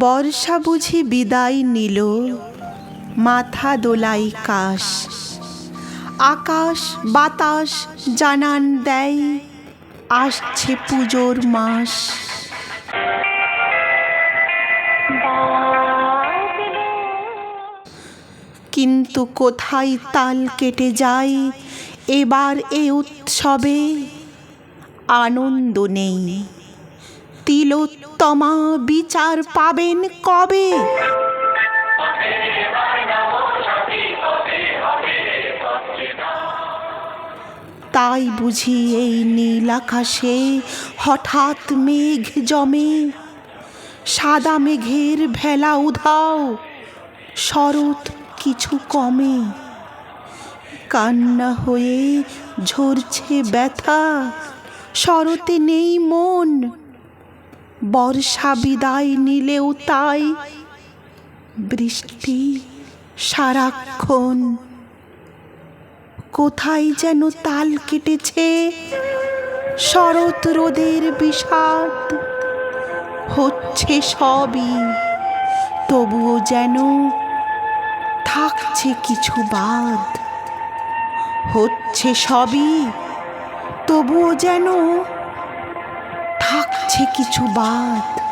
বর্ষা বুঝি বিদায় নিল। মাথা দোলাই কাশ। আকাশ বাতাস জানান দেয়, আসছে পুজোর মাস। কিন্তু কোথায় তাল কেটে যায়, এবার এ উৎসবে আনন্দ নেই। তিলোত্তমা বিচার পাবেন কবে? তাই বুঝি এই নীল আকাশে হঠাৎ মেঘ জমে। সাদা মেঘের ভেলা উধাও, শরৎ কিছু কমে। কান্না হয়ে ঝরছে ব্যথা, শরতে নেই মন বর্ষা বিদায় নিলেও তাই। বৃষ্টি সারাক্ষণ কোথায় যেন তাল কেটেছে। শরৎ রোদের বিষাদ হচ্ছে সবই, তবুও যেন থাকছে কিছু বাদ। হচ্ছে সবই, তবুও যেন থাকছে কিছু বাদ